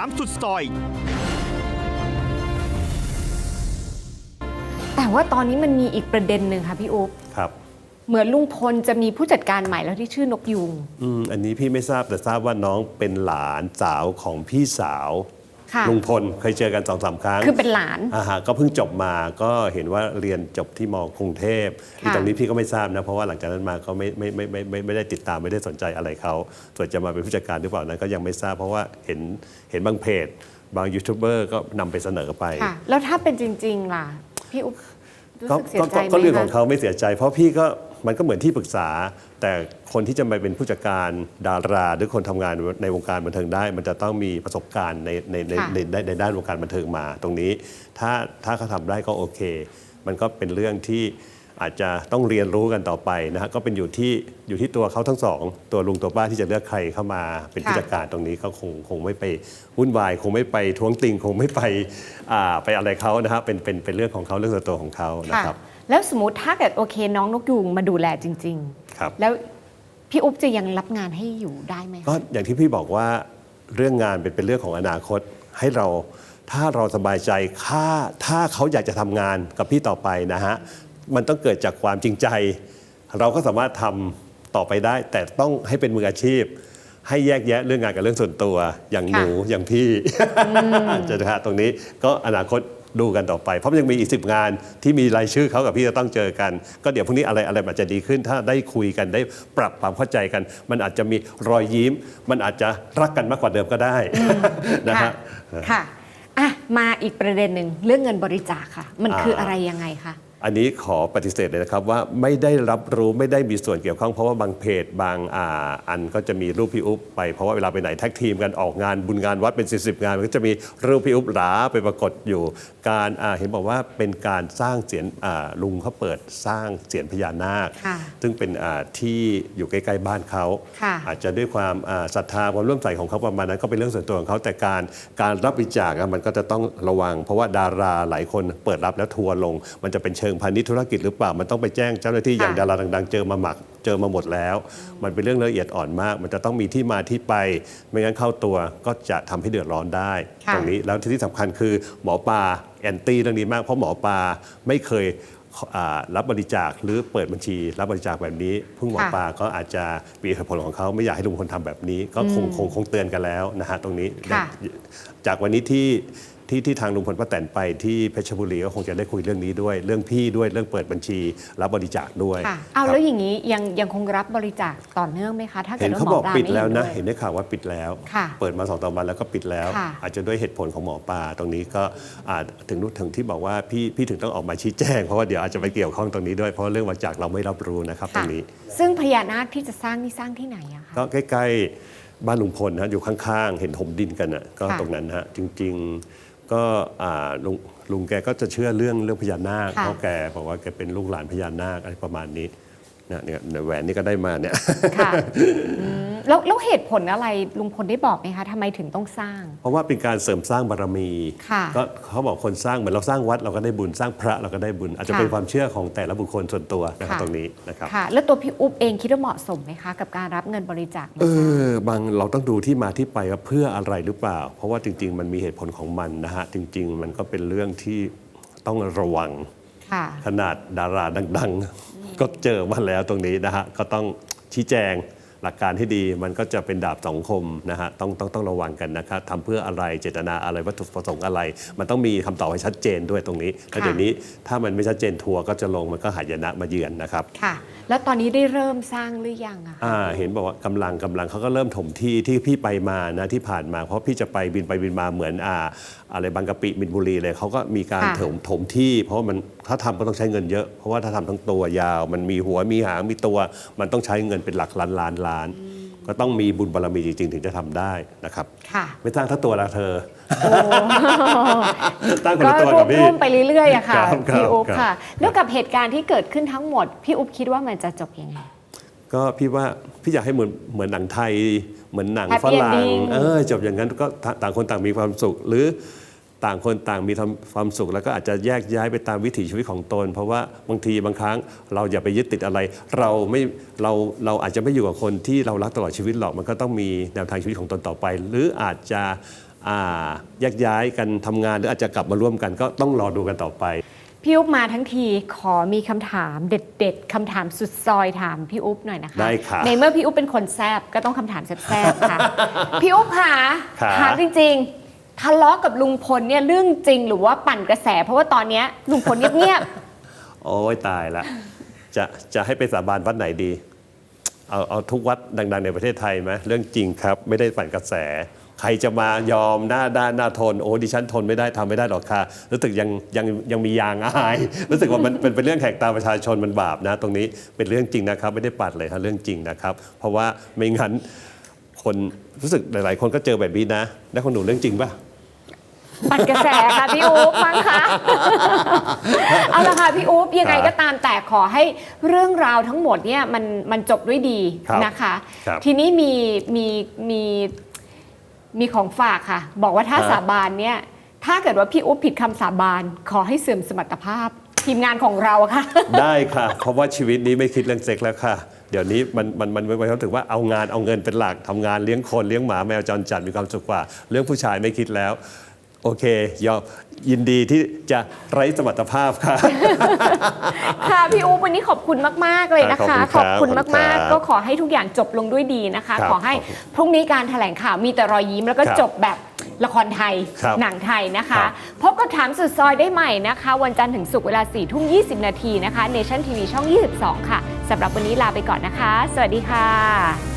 3สุดซอย แต่ว่าตอนนี้มันมีอีกประเด็นหนึ่งค่ะพี่อุ๊บครับ เหมือนลุงพลจะมีผู้จัดการใหม่แล้วที่ชื่อนกยูงอืมอันนี้พี่ไม่ทราบแต่ทราบว่าน้องเป็นหลานสาวของพี่สาวค่ะ ลุงพลเคยเจอกันสองสามครั้งคือเป็นหลานอ่าฮะก็เพิ่งจบมาก็เห็นว่าเรียนจบที่มกรุงเทพค่ะอีตรงนี้พี่ก็ไม่ทราบนะเพราะว่าหลังจากนั้นมาก็ไม่ไม่ไม่ไม่ไม่ไม่ได้ติดตามไม่ได้สนใจอะไรเขาส่วนจะมาเป็นผู้จัดการหรือเปล่านั้นก็ยังไม่ทราบเพราะว่าเห็นเห็นบางเพจ บางยูทูบเบอร์ก็นำไปเสนอไปค่ะแล้วถ้าเป็นจริง ๆ ล่ะพี่อุ๊บ รู้ก็สึกเสียก็ใจก็ไหมก็เรื่องของคะเขาไม่เสียใจ เพราะพี่ก็มันก็เหมือนที่ปรึกษา แต่คนที่จะมาเป็นผู้จัดการดารา หรือคนทำงานในวงการบันเทิงได้ มันจะต้องมีประสบการณ์ในในในค่ะในในในด้านวงการบันเทิงมา ตรงนี้ ถ้าถ้าเขาทำได้ก็โอเค มันก็เป็นเรื่องที่ อาจจะต้องเรียนรู้กันต่อไปนะฮะก็เป็นอยู่ที่อยู่ที่ตัวเขาทั้งสองตัวลุงตัวป้าที่จะเลือกใครเข้ามาเป็นผู้ค่ะจัดการตรงนี้เขาคงคงไม่ไปวุ่นวาย คงไม่ไปท้วงติง คงไม่ไปอ่าไปอะไรเขานะฮะเป็นเป็นเป็นเรื่องของเขาเรื่องส่วนตัวของเขานะค่ะครับแล้วสมมติถ้าเกิดโอเคน้องนกยูงมาดูแลจริงครับๆแล้วพี่อุ๊บจะยังรับงานให้อยู่ได้ไหมคะก็อย่างที่พี่บอกว่าเรื่องงานเป็นเป็นเรื่องของอนาคตให้เราถ้าเราสบายใจถ้าถ้าเขาอยากจะทำงานกับพี่ต่อไปนะฮะ มันต้องเกิดจากความจริงใจ เราก็สามารถทำต่อไปได้ แต่ต้องให้เป็นมืออาชีพ ให้แยกแยะเรื่องงานกับเรื่องส่วนตัว อย่างหนูอย่างพี่จะนะฮะตรงนี้ก็อนาคตดูกันต่อไป เพราะมันยังมีอีกสิบงานที่มีรายชื่อเขากับพี่จะต้องเจอกัน ก็เดี๋ยวพรุ่งนี้อะไรอะไรมันจะดีขึ้น ถ้าได้คุยกันได้ปรับความเข้าใจกัน มันอาจจะมีรอยยิ้ม มันอาจจะรักกันมากกว่าเดิมก็ได้นะค่ะฮะค่ะอะ มาอีกประเด็นหนึ่งเรื่องเงินบริจาคค่ะ มันอ่าคืออะไรยังไงคะ อันนี้ขอปฏิเสธเลยนะครับว่าไม่ได้รับรู้ไม่ได้มีส่วนเกี่ยวข้องเพราะว่าบางเพจบางอ่าอันก็จะมีรูปพี่อุ๊บไปเพราะว่าเวลาไปไหนแท็กทีมกันออกงานบุญงานวัดเป็น 10บงาน มันก็จะมีรูปพี่อุ๊บหลาไปปรากฏอยู่ การอ่าเห็นบอกว่าเป็นการสร้างเสียนอ่าลุงเขาเปิดสร้างเสียนพญานาค ค่ะซึ่งเป็นอ่าที่อยู่ใกล้ๆบ้านเขา ค่ะ อาจจะด้วยความอ่าศรัทธาความร่วมใสของเขาประมาณนั้นก็เป็นเรื่องส่วนตัวของเขาแต่การการรับบริจาคอะมันก็จะต้องระวัง เพราะว่าดาราหลายคนเปิดรับแล้วทัวร์ลง มันจะเป็นเชิงพาณิชย์ธุรกิจหรือเปล่า มันต้องไปแจ้งเจ้าหน้าที่อย่างค่ะดาราดังๆ เจอมาหมักเจอมาหมดแล้ว มันเป็นเรื่องละเอียดอ่อนมาก มันจะต้องมีที่มาที่ไป ไม่งั้นเข้าตัวก็จะทำให้เดือดร้อนได้ค่ะตรงนี้แล้วที่สำคัญคือหมอปลาแอนตี้เรื่องนี้มากเพราะหมอปลาไม่เคยอ่ารับบริจาคหรือเปิดบัญชี รับบริจาคแบบนี้เพิ่งหมอค่ะปลาก็อาจจะมีเหตุผลของเขาไม่อยากให้ลุงพลทำแบบนี้ ก็คงคงคงเตือนกันแล้วนะฮะตรงนี้ค่ะจากวันนี้ที่ ที่ที่ทางลุงพลป้าแตนไปที่เพชรบุรีก็คงจะได้คุยเรื่องนี้ด้วย เรื่องพี่ด้วยเรื่องเปิดบัญชี รับบริจาคด้วยค่ะเอาครับแล้วอย่างนี้ยังยังคงรับบริจาคต่อเนื่องไหมคะ ถ้าเกิเห็ดนว่าเขาหมบออกปลาปิดไม่แล้วนะ เห็เห็นนได้ข่าวว่าปิดแล้ว ค่ะ เปิดมาสองสามวันแล้วก็ปิดแล้ว ค่ะ อาจจะด้วยเหตุผลของหมอปลาตรงนี้ก็อาจถึงนู้นถึงที่บอกว่าพี่พี่ถึงต้องออกมาชี้แจงเพราะว่าเดี๋ยวอาจจะไปเกี่ยวข้องตรงนี้ด้วยเพราะเรื่องบริจาคเราไม่รับรู้นะครับตรค่ะงนี้ ซึ่งพญานาคที่จะสร้างนี่สร้างที่ไหนอะคะ ก็ใกล้ ๆ บ้านลุงพลนะอยู่ข้างๆ เห็นถมดินกันอะก็ค่ะตรงนั้นนะฮะจริง ๆ ก็อ่าลุงลุงแกก็จะเชื่อเรื่องเรื่องพญานาคค่ะเพราะแกบอกว่าแกเป็นลูกหลานพญานาคอะไรประมาณนี้เนี่ยเนี่ยแหวนนี่ก็ได้มาเนี่ยค่ะอืมแล้วแล้วเหตุผลอะไรลุงพลได้บอกไหมคะทำไมถึงต้องสร้าง เพราะว่าเป็นการเสริมสร้างบารมี ค่ะก็เขาบอกคนสร้างเหมือนเราสร้างวัดเราก็ได้บุญสร้างพระเราก็ได้บุญ อาจจะค่ะเป็นความเชื่อของแต่ละบุคคลส่วนตัวนะครับค่ะ ตรงนี้นะครับ ค่ะ แล้วตัวพี่อุ๊บเองคิดว่าเหมาะสมไหมคะ กับการรับเงินบริจาคมาเอสร้างอบางเราต้องดูที่มาที่ไปว่าเพื่ออะไรหรือเปล่า เพราะว่าจริง ๆ มันมีเหตุผลของมันนะฮะจริง ๆ มันก็เป็นเรื่องที่ต้องระวังค่ะ ขนาดดาราดัง ๆ ก็เจอมาแล้วตรงนี้นะฮะก็ต้องชี้แจง หลักการให้ดีมันก็จะเป็นดาบสองคมนะฮะต้องต้องต้องระวังกันนะครับทำเพื่ออะไรเจตนาอะไรวัตถุประสงค์อะไร มันต้องมีคำตอบให้ชัดเจนด้วยตรงนี้แล้วค่ะเดี๋ยวนี้ถ้ามันไม่ชัดเจนทัวร์ก็จะลงมันก็หายนะมาเยือนนะครับ ค่ะ แล้วตอนนี้ได้เริ่มสร้างหรือยังอะคะ อ่าเห็นบอกว่ากำลังกำลังเขาก็เริ่มถมที่ที่พี่ไปมานะที่ผ่านมา เพราะพี่จะไปบินไปบินมาเหมือนอ่าอะไรบางกะปิมินบุรีเลยเขาก็มีการค่ะถมถมที่ เพราะว่ามันถ้าทำก็ต้องใช้เงินเยอะ เพราะว่าถ้าทำทั้งตัวยาว มันมีหัวมีหางมีตัว มันต้องใช้เงินเป็นหลักล้านล้านล้านก็ต้องมีบุญบารมีจริง ๆ ถึงจะทำได้นะครับ ค่ะ ไม่ตั้งทั้งตัวละเธอ ตั้งคนก็ละตัวรวกับบพี่รวมไปเรื่อยๆอะค่ะครับครับพี่อุ๊บครับค่ะแล้วกับเหตุการณ์ที่เกิดขึ้นทั้งหมด พี่อุ๊บคิดว่ามันจะจบยังไงก็พี่ว่าพี่อยากให้เหมือนเหมือนหนังไทย เหมือนหนัง Happy ฝรั่ง ending เออจบอย่างนั้นก็ต่างต่างคนต่างมีความสุขหรือ ต่างคนต่างมีทำความสุข แล้วก็อาจจะแยกย้ายไปตามวิถีชีวิตของตน เพราะว่าบางทีบางครั้งเราอย่าไปยึดติดอะไร เราไม่เราเราอาจจะไม่อยู่กับคนที่เรารักตลอดชีวิตหรอกมันก็ต้องมีแนวทางชีวิตของตนต่อไป หรืออาจจะอ่าแยกย้ายกันทำงานหรืออาจจะกลับมาร่วมกัน ก็ต้องรอดูกันต่อไปพี่อุ๊บมาทั้งทีขอมีคำถามเด็ดๆคำถามสุดซอยถามพี่อุ๊บหน่อยนะคะได้ค่ะในเมื่อพี่อุ๊บเป็นคนแซบก็ต้องคำถามแซบๆค่ะ พี่อุ๊บค่ะค่ะถามจริงๆ ทะเลาะกับลุงพลเนี่ยเรื่องจริงหรือว่าปั่นกระแส เพราะว่าตอนเนี้ยลุงพลเงียบโอ้ยตายละ จะจะให้ไปสาบานวัดไหนดี เอาเอาทุกวัดดัง ๆ ในประเทศไทยไหมเรื่องจริงครับ ไม่ได้ฝันกระแส ใครจะมายอมหน้าด้านหน้าทนโอ้ดิฉันทนไม่ได้ทำไม่ได้หรอกค่ะรู้สึกยังยังยังมียางอาย รู้สึกว่ามันเป็นเป็นเรื่องแขกตาประชาชนมันบาปนะ ตรงนี้เป็นเรื่องจริงนะครับ ไม่ได้ปัดเลยครับเรื่องจริงนะครับ เพราะว่าไม่งั้น คนรู้สึกหลาย ๆ คนก็เจอแบบนี้นะแล้วคนหนูเรื่องจริงป่ะๆปั่นกระแสค่ะพี่อุ๊บมั้งคะเอาละค่ะพี่อุ๊บยังไงครับก็ตามแต่ขอให้เรื่องราวทั้งหมดเนี่ยมันมันจบด้วยดีครับนะคะครับทีนี้มีมีมีมีของฝากค่ะ บอกว่าถ้าฮะสาบานเนี่ยถ้าเกิดว่าพี่อุ๊บผิดคำสาบาน ขอให้เสื่อมสมรรถภาพ ทีมงานของเราค่ะ ได้ค่ะ เพราะว่าชีวิตนี้ไม่คิดเรื่องเซ็กแล้วค่ะ เดี๋ยวนี้มันมันมันมันถึงว่าเอางานเอาเงินเป็นหลักทำงานเลี้ยงคนเลี้ยงหมาแมวจรจัดมีความสุขกว่า เรื่องผู้ชายไม่คิดแล้ว โอเคยอมยินดีที่จะไร้สมรรถภาพค่ะ ค่ะพี่อุ๊บวันนี้ขอบคุณมาก ๆ เลยนะคะ ขอบคุณครับคุณมากขอบคุณครัๆบก็ขอให้ทุกอย่างจบลงด้วยดีนะคะครับขอให้ขอบคุณพรุ่งนี้การแถลงข่าวมีแต่รอยยิ้มแล้วก็ครับจบแบบละครไทยครับหนังไทยนะคะครับพบกับถามสุดซอยได้ใหม่นะคะ วันจันทร์ถึงศุกร์เวลา4ทุ่ม20 นาทีนะคะ Nation TV ช่อง 22 ค่ะ สำหรับวันนี้ลาไปก่อนนะคะ สวัสดีค่ะ